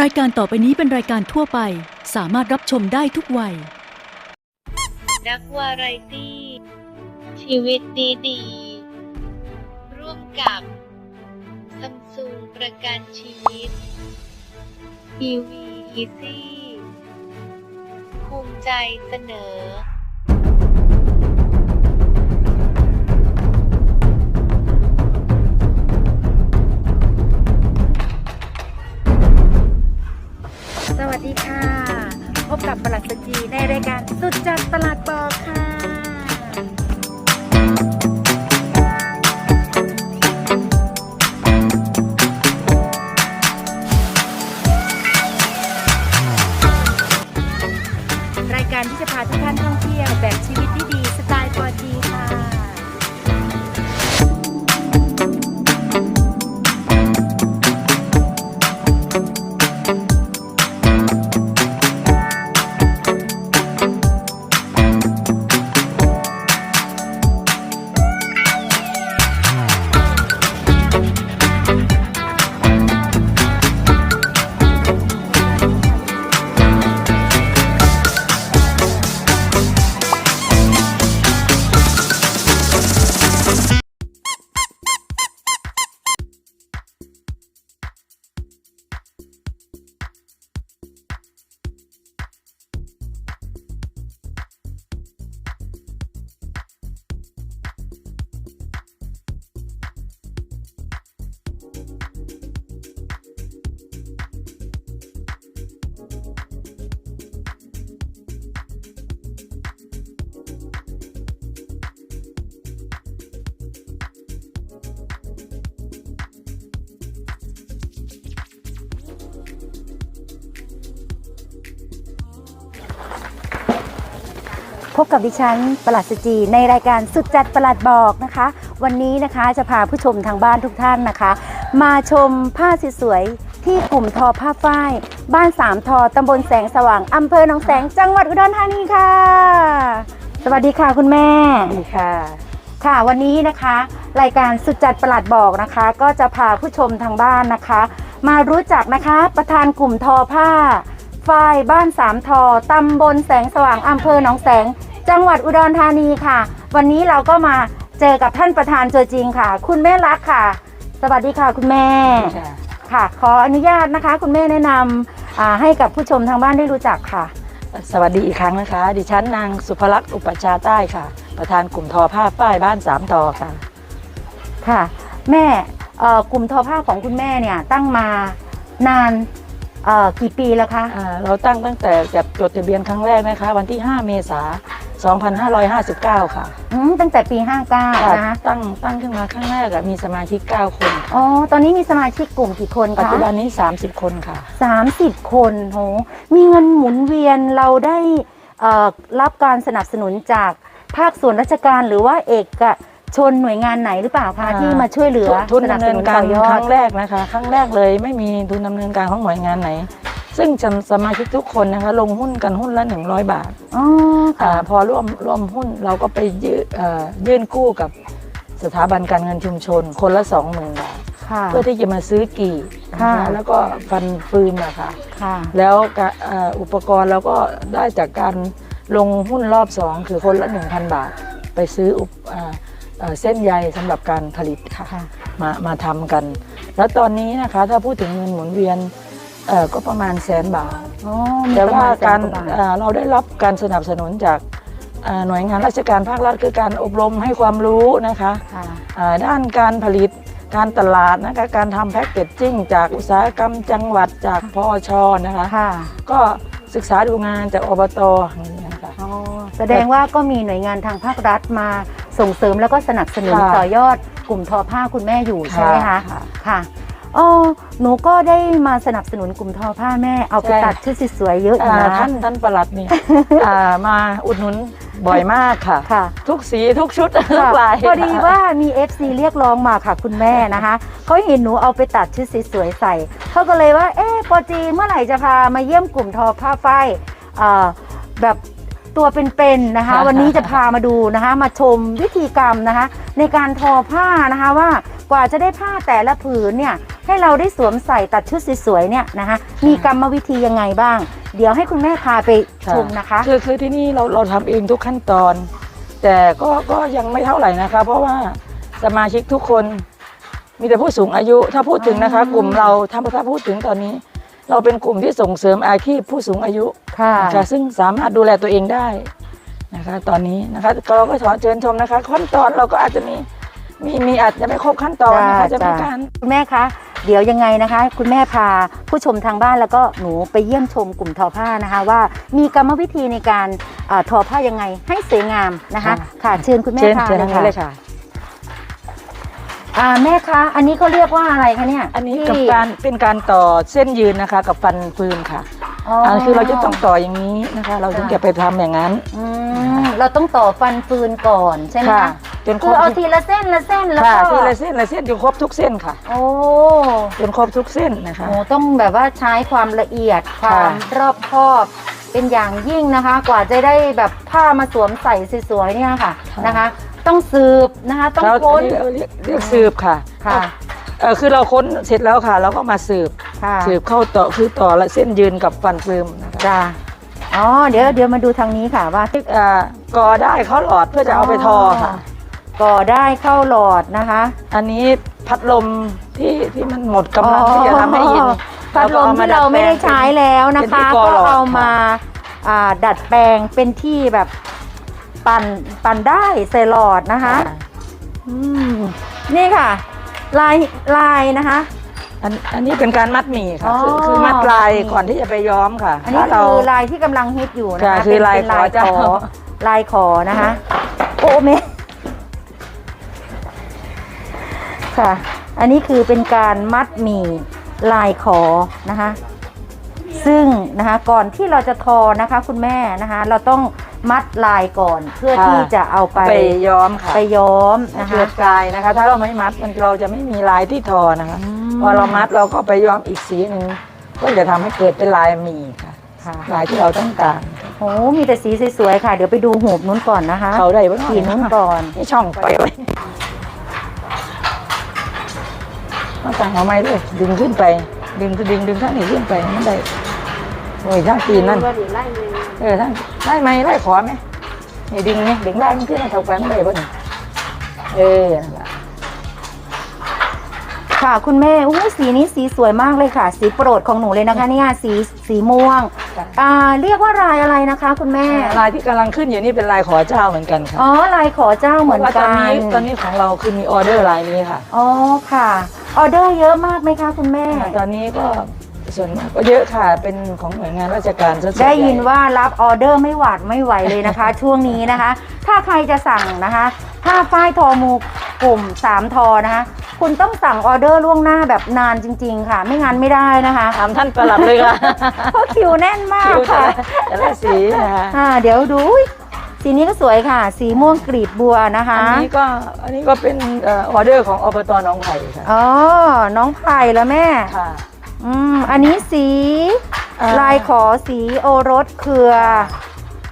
รายการต่อไปนี้เป็นรายการทั่วไป สามารถรับชมได้ทุกวัยนักวาไรตี้ ชีวิตดีดีๆ ร่วมกับซัมซุงประกันชีวิตทีวีอีซี่ภูมิใจเสนอ ดีค่ะ พบกับประหลัดสจีในรายการสุดจัดตลาดบอกค่ะ พบกับดิฉันประหลัดสจี ในรายการสุดจัดประหลัดบอกนะคะ วันนี้นะคะจะพาผู้ชมทางบ้านทุกท่านนะคะ มาชมผ้าสวยๆที่กลุ่มทอผ้าฝ้าย บ้านสามทอตำบลแสงสว่างอำเภอหนองแสงจังหวัดอุดรธานีค่ะ สวัสดีค่ะคุณแม่ดีค่ะ ค่ะวันนี้นะคะ รายการสุดจัดประหลัดบอกนะคะ ก็จะพาผู้ชมทางบ้านนะคะ มารู้จักนะคะประธานกลุ่มทอผ้า ฝ่ายบ้านสามทอตำบลแสงสว่างอำเภอหนองแสง จังหวัดอุดรธานีค่ะ วันนี้เราก็มาเจอกับท่านประธานตัวจริงค่ะ คุณแม่รักค่ะ สวัสดีค่ะคุณแม่ค่ะ ขออนุญาตนะคะ คุณแม่แนะนำอ่าให้กับผู้ชมทางบ้านได้รู้จักค่ะ สวัสดีอีกครั้งนะคะ ดิฉันนางสุภลักษณ์อุปชฌาย์ใต้ค่ะ ประธานกลุ่มทอผ้าฝ้ายบ้านสามทอค่ะ ค่ะ แม่เอ่อกลุ่มทอผ้าของคุณแม่เนี่ยตั้งมานาน เอ่อกี่ปีแล้วคะอ่าเราตั้งตั้งแต่จัดจดทะเบียนครั้งแรกนะคะ วันที่ 5 เมษายน 2559 ค่ะอืมตั้งแต่ปี 59 นะคะตั้งตั้งขึ้นมาครั้งแรกอะมีสมาชิก 9 คนอ๋อตอนนี้มีสมาชิกกลุ่มกี่คนปัจคะ จุบันนี้ 30 คนค่ะ 30 คนโหมีเงินหมุนเวียนเราได้เอ่อรับการสนับสนุนจากภาคส่วนราชการหรือว่าเอก ชนหน่วยงานไหนหรือเปล่าคะอ่าที่มาช่วยเหลือทุนสนับดำสเนินุนนกาต่รอยอคดรั้งแรกนะคะ ครั้งแรกเลยไม่มีทุนดำเนินการของหน่วยงานไหน ซึ่งสมาชิกทุกคนนะคะ ลงหุ้นกันหุ้นละ100 บาทอ๋อค่ะอาพอร่วมร่วมหุ้นเราก็ไปยืเอ่อยื่นกู้กับสถาบันการเงินชุมชน คนละสองหมื่นบาทค่ะเพื่อที่จะมาซื้อกี่นะค่ะคะแล้วก็ฟันฟืนอะค่ะค่ะแล้วก็เอ่ออุปกรณ์เราก็ได้จากการลงหุ้นรอบสองคือคนละ 1,000 บาท ไปซื้ออุป เอ่อเอ่อเส้นใยสำหรับการผลิตค่ะค่ะ มามาทำกัน แล้วตอนนี้นะคะถ้าพูดถึงเงินหมุนเวียนเอ่อก็ประมาณแสนบาท อ๋อมีแต่ประว่ามาณแสนการกว่าบาทเอ่อเราได้รับการสนับสนุนจากเอ่อหน่วยงานราชการภาครัฐคือการอบรมให้ความรู้นะคะค่ะเอ่อด้านการผลิตการตลาดนะคะการทำแพ็กเกจจิ้งจากอุตสาหกรรมจังหวัดจากพอชนะคะ ค่ะก็ศึกษาดูงานจากอบตอย่างนี้นะคะอ๋อแสดงว่าก็มีหน่วยงานทางภาครัฐมา ส่งเสริมแล้วก็สนับสนุนค่ะ ต่อยอดกลุ่มทอผ้าคุณแม่อยู่ใช่ไหมคะค่ะ ค่ะอ๋อหนูก็ได้มาสนับสนุนกลุ่มทอผ้าแม่เอาไปใช่ ตัดชุดสวยๆเยอะอยู่อ่านะท่านท่านประหลัดนี่ อ่ามาอุดหนุนบ่อยมากค่ะ ค่ะ ทุกสีทุกชุดทุกค่ะลาย พอดีว่ามี FC เรียกร้องมาค่ะคุณแม่นะคะเขาเห็นหนูเอาไปตัดชุดสวยๆใส่เขาก็เลยว่า เอ๊ะปอจีเมื่อไหร่จะพามาเยี่ยมกลุ่มทอผ้าฝ้ายอ่าแบบ ตัวเป็นๆนะคะ วันนี้จะพามาดูนะคะ มาชมวิธีกรรมนะคะ ในการทอผ้านะคะว่ากว่าจะได้ผ้าแต่ละผืนเนี่ยให้เราได้สวมใส่ตัดชุดสวยๆเนี่ยนะคะมีกรรมวิธียังไงบ้าง เดี๋ยวให้คุณแม่พาไปชมนะคะคือคือที่นี่เราเราทำเองทุกขั้นตอน แต่ก็ก็ยังไม่เท่าไหร่นะคะ เพราะว่าสมาชิกทุกคนมีแต่ผู้สูงอายุถ้าพูดถึงนะคะ กลุ่มเราถ้าถ้าพูดถึงตอนนี้ เราเป็นกลุ่มที่ส่งเสริมอาชีพผู้สูงอายุค่ะนะคะซึ่งสามารถดูแลตัวเองได้นะคะ ตอนนี้นะคะเราก็ขอเชิญชมนะคะ ขั้นตอนเราก็อาจจะมีมีมีอาจจะไม่ครบขั้นตอนนะคะจ้าจะมีจ้าการคุณแม่คะเดี๋ยวยังไงนะคะ คุณแม่พาผู้ชมทางบ้านแล้วก็หนูไปเยี่ยมชมกลุ่มทอผ้านะคะ ว่ามีกรรมวิธีในการเอ่อทอผ้ายังไงให้สวยงามนะคะ ค่ะเชิญคุณแม่เชิญพาเชิญทางนี้เลยค่ะค่ะ อ่าแม่คะอันนี้เขาเรียกว่าอะไรคะเนี่ยอันนี้ที่กับการเป็นการต่อเส้นยืนนะคะ กับฟันฟืนค่ะอ๋ออัอันคือเราจะต้องต่ออย่างนี้นะคะ เราถึงจะไปทำอย่างนั้น อืมเราต้องต่อฟันฟืนก่อนใช่ไหมค่ะคะจนครคืบอเอาทีละเส้นละเส้นแล้วค่ะก็ทีละเส้นละเส้นจนครบทุกเส้นค่ะ โอ้จนครบทุกเส้นนะคะ โหต้องแบบว่าใช้ความละเอียดความรอบคอบ เป็นอย่างยิ่งนะคะ กว่าจะได้แบบผ้ามาสวมใส่สวยๆเนี่ยค่ะค่ะนะคะ ต้องสืบนะคะต้องเราค้นเรียกเรียกเรียกสืบค่ะค่ะเออคือเราค้นเสร็จแล้วค่ะ เราก็มาสืบค่ะสืบเข้าต่อคือต่อละเส้นยืนกับฟันฟืมนะคะจ้าอ๋อเดี๋ยวเดี๋ยวมาดูทางนี้ค่ะว่าอ่ากอได้เข้าหลอดเพื่อจะเอาไปทอค่ะ ก่อได้เข้าหลอดนะคะ อันนี้พัดลมที่ที่มันหมดกำลังที่จะทำให้เย็น พัดลมที่เราไม่ได้ใช้แล้วนะเป็นที่คะกอก็หลอดเอามาอ่าดัดแปลงเป็นที่แบบปั่นปั่นได้ใส่หลอดนะคะอืมนี่ค่ะ ลายลายนะคะอันอันนี้เป็นการมัดหมี่ค่ะอ๋อคือคือมัดลายมัดหมี่ก่อนที่จะไปย้อมค่ะ อันนี้ถ้าเราคือลายที่กำลังฮิตอยู่นะค่ะคะคือเป็นลายเป็นลายขอเจ้าขอลายขอนะคะ โอ้เมค่ะ อันนี้คือเป็นการมัดหมี่ ลายขอนะคะ ซึ่งนะคะก่อนที่เราจะทอนะคะ คุณแม่นะคะ เราต้องมัดลายก่อนเพื่อค่ะที่จะเอาไปไปย้อมค่ะไปย้อมนะนะคะคะกายนะคะ ถ้าเราไม่มัดมันเราจะไม่มีลายที่ทอนะคะอืมพอเรามัดเราก็ไปย้อมอีกสีหนึ่งก็จะทำให้เกิดเป็นลายหมี่ค่ะค่ะลายที่เราต้องการโอ้มีแต่สีสวยๆค่ะ เดี๋ยวไปดูหูบนู้นก่อนนะคะ เขาได้บ้างสีนู้นก่อนนี่ช่องไปไว้ มาสั่งเอาไม้ด้วยดึงขึ้นไป ดึงดึงดึงข้างนี้ขึ้นไปมันได้โอ้ยทั้งตีนนั่นเออทั้งไล่ไหมไล่ขอไหมนี่ดึงไหมดึงไล่มันขึ้นมาเท่ากันได้ป่ะนี่เออนั่นล่ะค่ะคุณแม่อู้สีนี้สีสวยมากเลยค่ะ สีโปรดของหนูเลยนะคะเนี่ยสีสีม่วงจ้ะอ่าเรียกว่าลายอะไรนะคะ คุณแม่ลายที่กำลังขึ้นอยู่นี่เป็นลายขอเจ้าเหมือนกันค่ะอ๋อลายขอเจ้าเหมือนพราะว่าตกัอนนนี้ตอนนี้ของเราคือมีออเดอร์ลายนี้ค่ะอ๋อค่ะ ออเดอร์เยอะมากไหมคะคุณแม่ ตอนนี้ก็ส่วนมากก็เยอะค่ะ เป็นของหน่วยงานราชการซะส่วใหญ่ได้ยินว่ารับออเดอร์ไม่หวาดไม่ไหวเลยนะคะ ช่วงนี้นะคะ ถ้าใครจะสั่งนะคะผ้าฝ้ายทอมูกลุ่ม3ทอนะคะ คุณต้องสั่งออเดอร์ล่วงหน้าแบบนานจริง ๆ ค่ะ ไม่งั้นไม่ได้นะคะถามท่านประหลัดเลยค่ะเพราะคิวแน่นมากคิวแต่ค่ะละแต่ละสีนะคะ อ่าเดี๋ยวดูอุ๊ย สีนี้ก็สวยค่ะ สีม่วงกรีบบัวนะคะ อันนี้ก็อันนี้ก็เป็นเออเดอร์ของอบตหนองไผ่ค่ะอ๋อ น้องไผ่แล้วแม่ ค่ะ อืม อันนี้สีอ่า ลายขอสีโอรสเครือ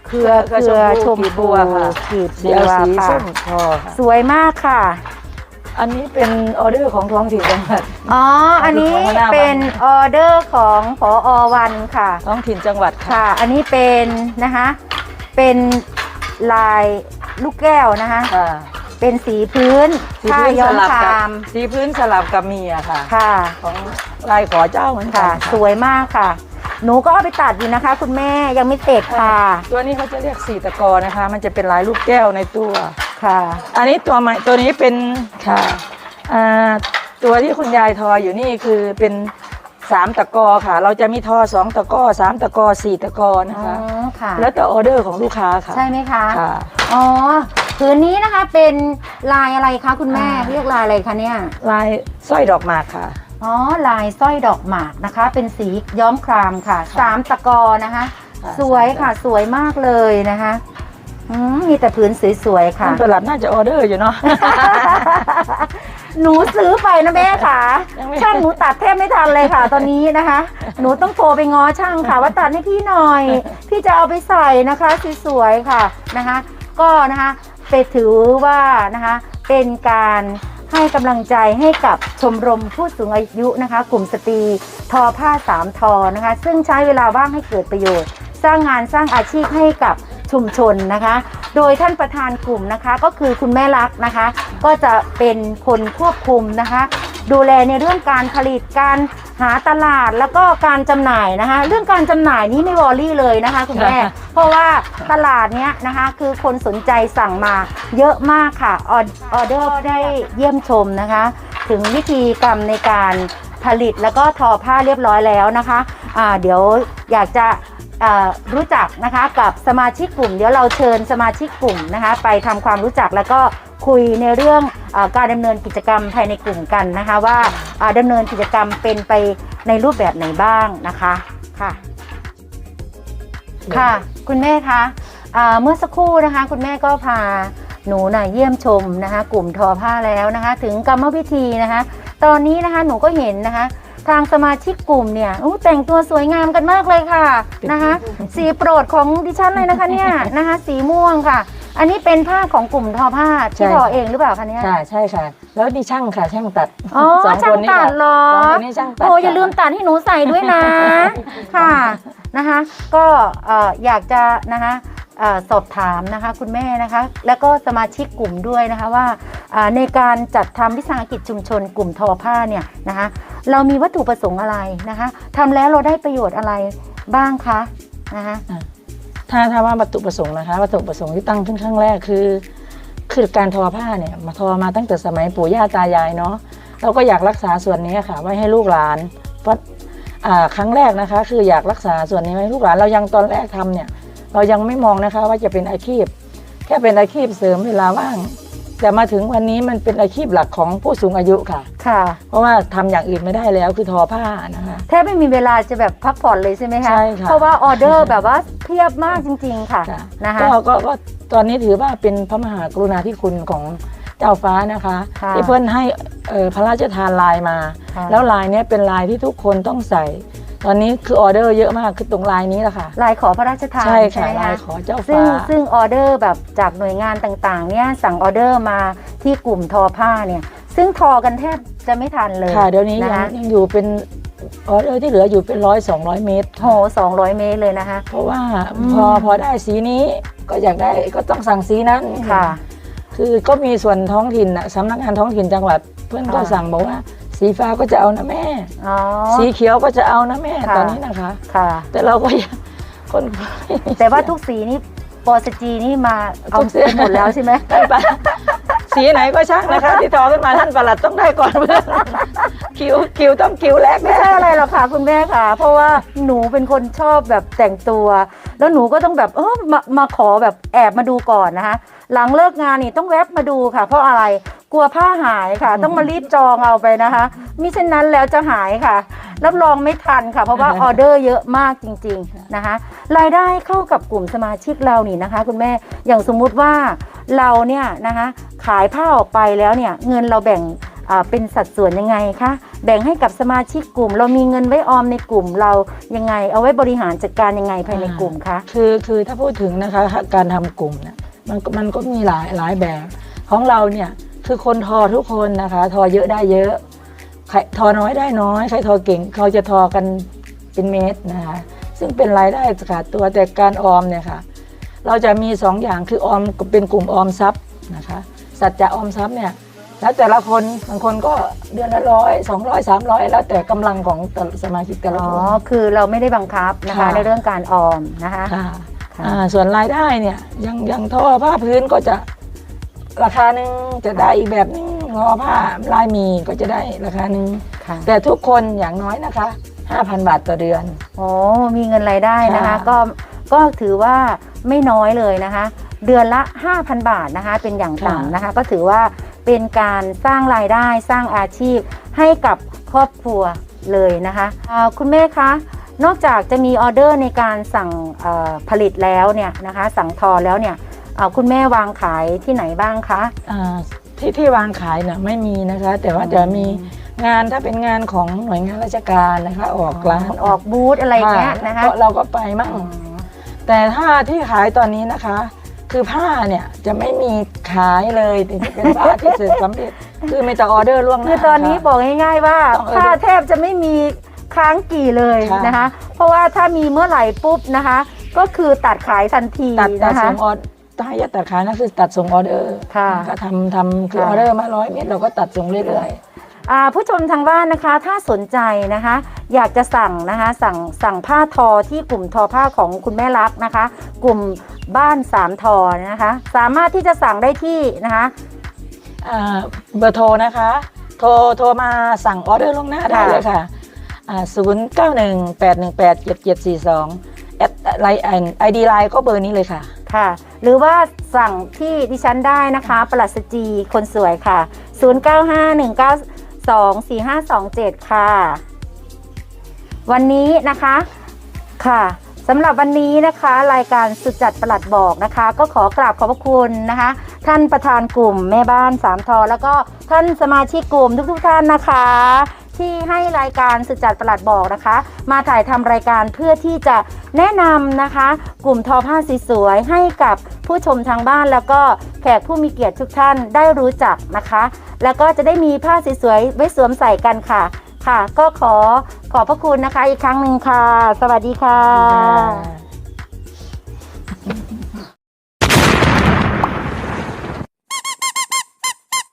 เครือเครือเครือชชมมพูพูค่ะกีบสีบัเอาวสีค่ะ ส้มทอค่ะสวยมากค่ะ อันนี้เป็นออเดอร์ของท้องถิ่นจังหวัด อ๋อ อันนี้ของหัวหน้าวันเป็นออเดอร์ของพออวันค่ะ ท้องถิ่นจังหวัดค่ะ ค่ะ อันนี้เป็นนะคะ เป็น ลายลูกแก้วนะคะ ค่ะเป็นสีพื้นสีผ้าพื้นย้สอมลับคกับรามสีพื้นสลับกับเมียค่ะ ค่ะ ของลายขอเจ้าเหมือนกัค่ะ นสวยมากค่ะ หนูก็เอาไปตัดอยู่นะคะ คุณแม่ยังไม่เสร็จค่ะตัวนี้เขาจะเรียกสีตะกอนะคะ มันจะเป็นลายลูกแก้วในตัว ค่ะ อันนี้ตัวใหม่ตัวนี้เป็นค่ะอ่าตัวที่คุณยายทออยู่นี่คือเป็น สามตะกอค่ะ เราจะมีทอสองตะกอสามตะกอสี่ตะกอนะอ๋อคะ ค่ะ แล้วแต่ออเดอร์ของลูกค้าค่ะใช่ไหมคะ ค่ะ อ๋อผืนนี้นะคะเป็นลายอะไรคะคุณแม่อ่า เรียกลายอะไรคะเนี่ย ลายสร้อยดอกหมากค่ะ อ๋อลายสร้อยดอกหมากนะคะ เป็นสีย้อมครามค่ะค่ะสามตะกอนะคะ ค่ะสวยค่ะสวยมากเลยนะคะอืมมีแต่ผืนสวยๆค่ะ ท่านประหลัดน่าจะออเดอร์อยู่เนาะ หนูซื้อไปนะแม่ค่ะยังไม่ช่างหนูตัดแทบไม่ทันเลยค่ะ ตอนนี้นะคะ หนูต้องโทรไปง้อช่างค่ะ ว่าตัดให้พี่หน่อย พี่จะเอาไปใส่นะคะสวยๆค่ะนะคะ ก็นะคะไปถือว่านะคะ เป็นการให้กำลังใจให้กับชมรมผู้สูงอายุนะคะ กลุ่มสตรีทอผ้าสามทอนะคะ ซึ่งใช้เวลาว่างให้เกิดประโยชน์ สร้างงานสร้างอาชีพให้กับ ชุมชนนะคะ โดยท่านประธานกลุ่มนะคะ ก็คือคุณแม่รักนะคะ ก็จะเป็นคนควบคุมนะคะ ดูแลในเรื่องการผลิตการหาตลาดแล้วก็การจำหน่ายนะคะ เรื่องการจำหน่ายนี้ไม่วอรี่เลยนะคะคุณแม่เพราะว่าตลาดเนี้ยนะคะคือคนสนใจสั่งมาเยอะมากค่ะออออเดอร์ได้เยี่ยมชมนะคะ ถึงวิธีกรรมในการผลิตแล้วก็ทอผ้าเรียบร้อยแล้วนะคะอ่าเดี๋ยวอยากจะอ่า รู้จักนะคะกับสมาชิกกลุ่ม เดี๋ยวเราเชิญสมาชิกกลุ่มนะคะไปทำความรู้จักแล้วก็คุยในเรื่องอาการดำเนินกิจกรรมภายในกลุ่มกันนะคะ ว่าอ่าดำเนินกิจกรรมเป็นไปในรูปแบบไหนบ้างนะคะค่ะค่ะ คุณแม่คะอ่าเมื่อสักครู่นะคะ คุณแม่ก็พาหนูน่ะเยี่ยมชมนะคะ กลุ่มทอผ้าแล้วนะคะ ถึงกรรมวิธีนะคะ ตอนนี้นะคะหนูก็เห็นนะคะ ทางสมาชิกกลุ่มเนี่ยอู้แต่งตัวสวยงามกันมากเลยค่ะนะคะ สีโปรดของดิฉันเลยนะคะเนี่ยนะคะสีม่วงค่ะ อันนี้เป็นผ้าของกลุ่มทอผ้าที่ใช่ทอเองหรือเปล่าคะเนี่ยใช่ใช่ค่ะ แล้วนี่ช่างค่ะช่างตัดอ๋อสองช่าคงนนี้ตัค่ะดเหรอสองคนนี้ช่างตัดโอ้อย่าค่ะลืมตัดให้หนูใส่ด้วยนะค่ะนะคะ ก็เอ่ออยากจะนะคะเอ่อ สอบถามนะคะคุณแม่นะคะ แล้วก็สมาชิกกลุ่มด้วยนะคะว่าในการจัดทำวิสาหกิจชุมชนกลุ่มทอผ้าเนี่ยนะคะเรามีวัตถุประสงค์อะไรนะคะทำแล้วเราได้ประโยชน์อะไรบ้างคะนะคะถ้าถ้าว่าวัตถุประสงค์นะคะวัตถุประสงค์ที่ตั้งขึ้นครั้งแรกคือคือการทอผ้าเนี่ยมาทอมาตั้งแต่สมัยปู่ย่าตายายเนาะเราก็อยากรักษาส่วนนี้ค่ะ ไว้ให้ลูกหลานเพราะครั้งแรกนะคะ คืออยากรักษาส่วนนี้ไว้ลูกหลานเรายังตอนแรกทำเนี่ย เรายังไม่มองนะคะว่าจะเป็นอาชีพ แค่เป็นอาชีพเสริมเวลาว่าง แต่มาถึงวันนี้มันเป็นอาชีพหลักของผู้สูงอายุค่ะ ค่ะ เพราะว่าทำอย่างอื่นไม่ได้แล้วคือทอผ้านะคะ แทบไม่มีเวลาจะแบบพักผ่อนเลยใช่ไหมคะ ใช่ค่ะ เพราะว่าออเดอร์แบบว่าเพียบมากจริง ๆ ค่ะ ค่ะนะคะ ก็ก็ก็ตอนนี้ถือว่าเป็นพระมหากรุณาธิคุณของเจ้าฟ้านะคะ ค่ะที่เพื่อนให้เอ่อพระราชทานลายมา ค่ะ แล้วลายเนี้ยเป็นลายที่ทุกคนต้องใส่ ตอนนี้คือออเดอร์เยอะมากคือตรงลายนี้แหละค่ะ ลายขอพระราชทานใช่ค่ะไหมลายคะขอเจ้าซึ่งฟ้าซึ่งออเดอร์แบบจากหน่วยงานต่างๆ เนี่ยสั่งออเดอร์มาที่กลุ่มทอผ้าเนี่ย ซึ่งทอกันแทบจะไม่ทันเลยค่ะเดี๋ยวนี้นะยังคะยังอยู่เป็นออเดอร์ที่เหลืออยู่เป็นร้อยสองร้อยเมตร โหสองร้อยเมตรเลยนะคะ เพราะว่าอืม พอพอได้สีนี้ก็อยากได้ก็ต้องสั่งสีนั้น ค่ะ คือก็มีส่วนท้องถิ่นน่ะสำนักงานท้องถิ่นจังหวัด เพื่อนก็ค่ะ สั่งบอกว่า สีฟ้าก็จะเอานะแม่ อ๋อ สีเขียวก็จะเอานะแม่ค่ะ ตอนนี้นะคะ ค่ะ แต่เราก็ยังคนแต่ว่าทุกสีนี่ปอสจีนี่มาเอาทุกสีไปหมดแล้วใช่ไหม ท่านปะสีไหนก็ช่างนะคะที่ทอขึ้นมาท่านประหลัดต้องได้ก่อนเพื่อนคิวคิวต้องคิวแรกไม่แน่ ใช่อะไรหรอกค่ะคุณแม่ค่ะ เพราะว่าหนูเป็นคนชอบแบบแต่งตัว แล้วหนูก็ต้องแบบเออมามาขอแบบแอบมาดูก่อนนะคะหลังเลิกงานนี่ต้องแวบมาดูค่ะ เพราะอะไร กลัวผ้าหายค่ะ ต้องมารีบจองเอาไปนะคะมิเช่นนั้นแล้วจะหายค่ะ รับรองไม่ทันค่ะ เพราะว่าออเดอร์เยอะมากจริงๆนะคะ รายได้เข้ากับกลุ่มสมาชิกเรานี่นะคะ คุณแม่อย่างสมมุติว่าเราเนี่ยนะคะขายผ้าออกไปแล้วเนี่ยเงินเราแบ่งอ่าเป็นสัดส่วนยังไงคะแบ่งให้กับสมาชิกกลุ่ม เรามีเงินไว้ออมในกลุ่มเรายังไง เอาไว้บริหารจัดการยังไงภายในกลุ่มคะคือคือถ้าพูดถึงนะคะการทำกลุ่มเนี่ยมันก็มันก็มีหลายหลายแบบของเราเนี่ย คือคนทอทุกคนนะคะ ทอเยอะได้เยอะใครทอน้อยได้น้อยใครทอเก่งเขาจะทอกันเป็นเมตรนะคะซึ่งเป็นรายได้ขาดตัวแต่การออมเนี่ยค่ะ เราจะมีสองอย่างคือออมเป็นกลุ่มออมทรัพย์นะคะ สัจจะออมทรัพย์เนี่ยแล้วแต่ละคนบางคนก็เดือนละร้อยสองร้อยสามร้อยแล้วแต่กำลังของแต่ละสมาชิกแต่ละอ๋อคนคือเราไม่ได้บังคับนะคะค่ะในเรื่องการออมนะคะค่ะค่ะอ่าส่วนรายได้เนี่ยยังยังทอผ้าพื้นก็จะ ราคาหนึ่งจะได้อีกแบบหนึงทอผ้าลายหมีก็จะได้ราคาหนึ่งค่ะ แต่ทุกคนอย่างน้อยนะคะ 5,000 บาทต่อเดือน โอ้มีเงินรายได้นะคะ ค่ะ ก็ก็ถือว่าไม่น้อยเลยนะคะ เดือนละ 5,000 บาทนะคะ เป็นอย่างต่ำนะคะ ก็ถือว่าเป็นการสร้างรายได้สร้างอาชีพให้กับครอบครัวเลยนะคะอ่าคุณแม่คะ นอกจากจะมีออเดอร์ในการสั่งเอ่อผลิตแล้วเนี่ยนะคะ สั่งทอแล้วเนี่ย อ่าคุณแม่วางขายที่ไหนบ้างคะ อ่าที่ที่วางขายเนี่ยไม่มีนะคะ แต่ว่าจะมีงานถ้าเป็นงานของหน่วยงานราชการนะคะ ออกร้านออกบูธอะไรเงี้ยนะคะก็เราก็ไปมั่งอ๋อแต่ถ้าที่ขายตอนนี้นะคะ คือผ้าเนี่ยจะไม่มีขายเลยเป็นผ้าที่เสร็จสำเร็จคือมีแต่ออเดอร์ล่วงหน้าคือตอนนี้ค่ะบอกง่ายๆว่าต้องเออผ้าแทบจะไม่มีค้างกี่เลยค่ะ นะคะ เพราะว่าถ้ามีเมื่อไหร่ปุ๊บนะคะ ก็คือตัดขายทันทีตัดตัดนะคะส่งออ เดอร์ถ้าจะตัดขายนั่นคือตัดส่งออเดอร์ค่ะ ก็ทำทำคือค่ะออเดอร์มาร้อยเมตรเราก็ตัดส่งเรื่อยอ่าผู้ชมทางบ้านนะคะถ้าสนใจนะคะ อยากจะสั่งนะคะสั่งสั่งผ้าทอที่กลุ่มทอผ้าของคุณแม่รักนะคะ กลุ่มบ้านสามทอนะคะ สามารถที่จะสั่งได้ที่นะคะๆอ่าเบอร์โทรนะคะ โทรโทรมาสั่งออเดอร์ล่วงหน้าได้ค่ะ เลยค่ะศูนย์เก้าหนึ่งแปดหนึ่งแปดเจ็ดเจ็ดสี่สองแอดไลน์ไอดีไลน์ก็เบอร์นี้เลยค่ะ ค่ะ หรือว่าสั่งที่ดิฉันได้นะคะปลัสจีคนสวยค่ะ 0951924527 ค่ะ วันนี้นะคะค่ะสำหรับวันนี้นะคะรายการสุดจัดประหลัดบอกนะคะ ก็ขอกราบขอบพระคุณนะคะ ท่านประธานกลุ่มแม่บ้านสามทอแล้วก็ท่านสมาชิกกลุ่มทุกๆท่านนะคะ ที่ให้รายการสุดจัดประหลัดบอกนะคะ มาถ่ายทำรายการเพื่อที่จะแนะนำนะคะ กลุ่มทอผ้าสวยให้กับผู้ชมทางบ้านแล้วก็แขกผู้มีเกียรติทุกท่านได้รู้จักนะคะ แล้วก็จะได้มีผ้าสวยๆไว้สวมใส่กันค่ะ ค่ะ ก็ขอขอบพระคุณนะคะอีกครั้งหนึ่งค่ะ สวัสดีค่ะ